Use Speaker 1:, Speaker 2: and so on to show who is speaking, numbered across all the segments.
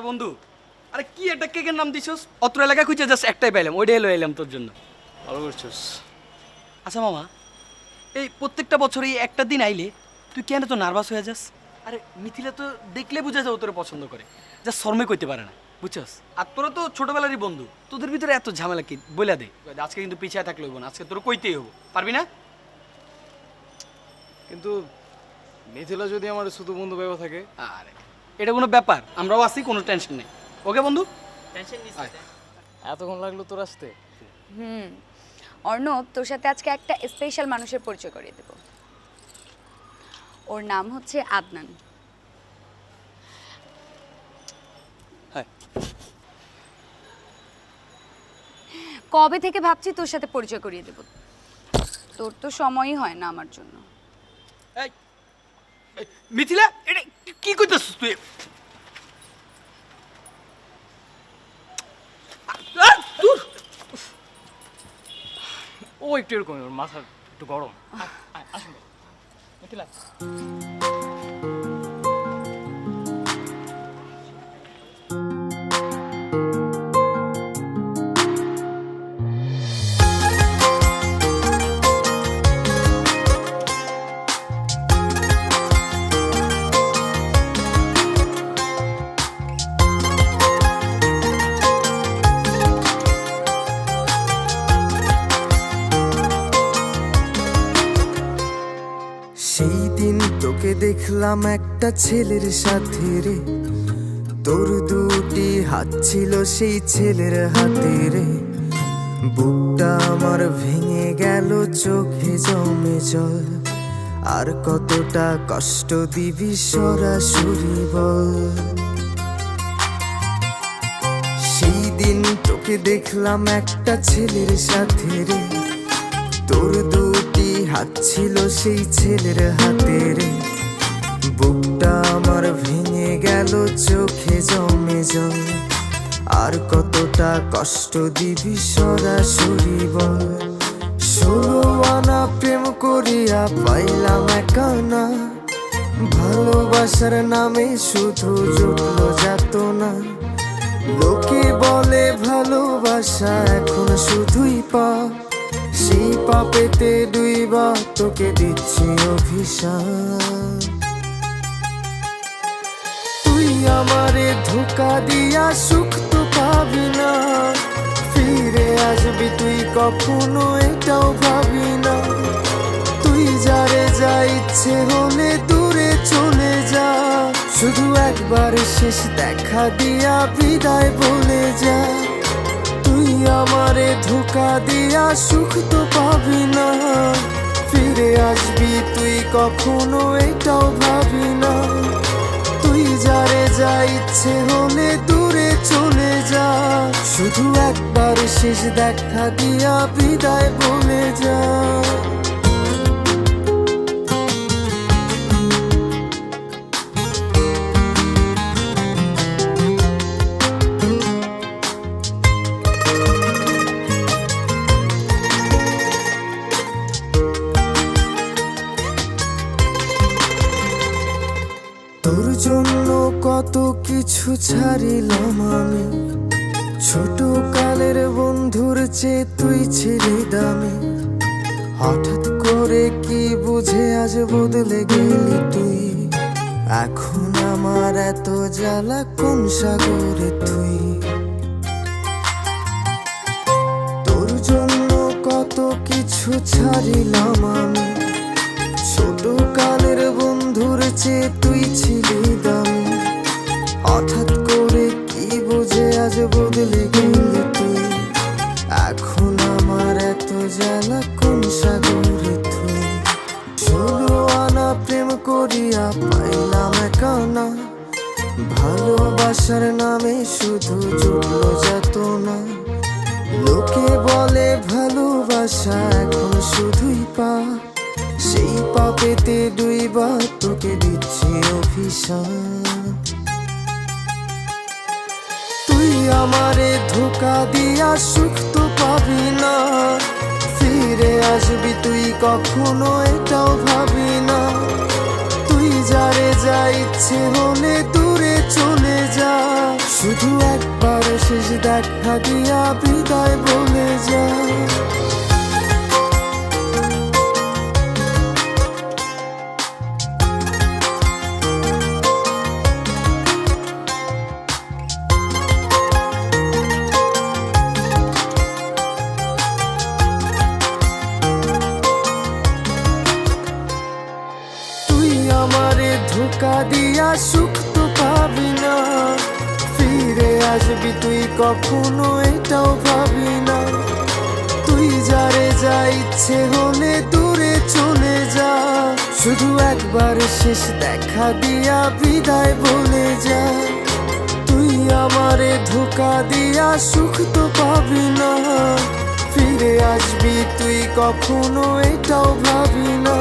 Speaker 1: আরে বন্ধু। আরে কি একটা কেকের নাম দিছস? অত্র এলাকা খুঁজে জাস্ট একটাই পাইলাম ওইটাই এলো এলাম তোর জন্য।
Speaker 2: ভালো করছিস।
Speaker 1: আচ্ছা মামা এই প্রত্যেকটা বছর এই একটা দিন আইলে তুই কেন তো নার্ভাস হয়ে যাস? আরে মিথিলা তো দেখলে বুঝা যায় ও তোরে পছন্দ করে যা শর্মে কইতে পারে না বুঝছস? আর তোরা তো ছোটবেলারই বন্ধু তোদের ভিতরে এত ঝামেলা কি? বইলা দে। আজকে কিন্তু পিছিয়ে থাকলে হইব না আজকে তোর কইতেই হব পারবি না?
Speaker 2: কিন্তু মিথিলা যদি আমার শুধু বন্ধু ভেবে থাকে
Speaker 1: আরে এটা কোনো ব্যাপার আমরাও আছি কোনো টেনশন নেই। ওকে বন্ধু।
Speaker 2: এতক্ষণ লাগল তোর আসতে?
Speaker 3: হুম। অর্ণব তোর সাথে আজকে একটা স্পেশাল মানুষের পরিচয় করিয়ে দেব। ওর নাম হচ্ছে আদনান। কবে থেকে ভাবছি তোর সাথে পরিচয় করিয়ে দেব? তোর তো সময়ই হয় না আমার জন্য।
Speaker 1: মিথিলা এটা কি- কইতেছিস তুই?
Speaker 2: ও একটু এরকম মাথা একটু গরম। আসুন।
Speaker 4: দিন তোকে দেখলাম একটা ছেলের সাথে রে। তোর দুটি হাত ছিল সেই ছেলের হাতে রে। বুকটা আমার ভেঙে গেল, চোখে জমে জল। আর কতটা কষ্ট দিবি সরাসরি বল। সেই দিন তোকে দেখলাম একটা ছেলের সাথে রে। তোর দুটি হাত ছিল সেই ছেলের হাতে রে বুকটা আমার ভেঙে গেল, চোখে জমে জল। আর কতটা কষ্ট দিবি সরাসরি বল ষোলো প্রেম করিয়া পাইলাম একানা ভালোবাসার নামে শুধু জুটলো যাত না লোকে বলে ভালোবাসা এখন শুধুই সেই পাপেতে দুইবা তোকে দিচ্ছি অভিশাপ। তুই আমারে ধোকা দিয়া সুখ তো পাবি না। ফিরে আসবি তুই কখনো এটাও ভাবি না। তুই যারে যা ইচ্ছে হলে দূরে চলে যা। শুধু একবার শেষ দেখা দিয়া বিদায় বলে আমারে ধোকা দিয়া সুখ তো পাবি না। ফিরে আসবি তুই কখনো, এটাও ভাবি না। তুই যারে যা ইচ্ছে হলে দূরে চলে যা। শুধু একবার শেষ দেখা দিয়া বিদায় বলে যা। তোর জন্য কত কিছু ছাড়িলাম আমি। ছোট কালের বন্ধুর চেয়ে তুই ছিলি দামি। হঠাৎ করে কি বুঝে আজ বদলে গেলি তুই? এখন আমার এত জ্বালা কোন সাগরে তুই? তোর জন্য কত কিছু ছাড়িলাম আমি। চেয়ে তুই ছিলি দামি, হঠাৎ করে কি বুঝে আজ বদলে গেলি তুই? এখন আমার এত জ্বালা কোন সাগরে তুই? আনা প্রেম করিয়া পাইলাম একানা, ভালোবাসার নামে শুধু জুটলো যেত না লোকে বলে ভালোবাসা এখন শুধুই পা সেই পাপেতে দুইবা তোকে দিচ্ছি অভিশাপ। তুই আমারে ধোকা দিয়া সুখ তো পাবি না। ফিরে আসবি তুই কখনো এটাও ভাবি না। তুই যারে যা ইচ্ছে হলে দূরে চলে যা। শুধু একবার শেষ দেখা দিয়া বিদায় বলে যা। ধোকা দিয়া সুখ তো পাবি না। ফিরে আসবি তুই কখনো, এটাও ভাবি না। তুই যারে যা ইচ্ছে হলে দূরে চলে যা। শুধু একবার শেষ দেখা দিয়া বিদায় বলে যা। তুই আমারে ধোকা দিয়া সুখ তো পাবি না। ফিরে আসবি তুই কখনো, এটাও ভাবি না।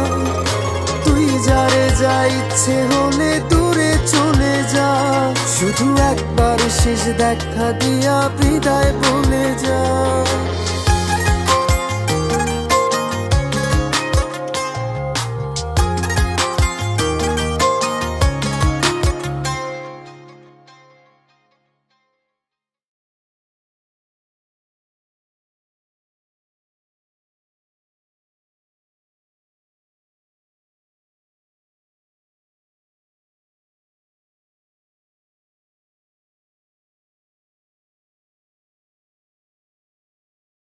Speaker 4: যারে যা ইচ্ছে হলে দূরে চলে যা। শুধু একবার শেষ দেখা দিয়া বিদায় বলে যা।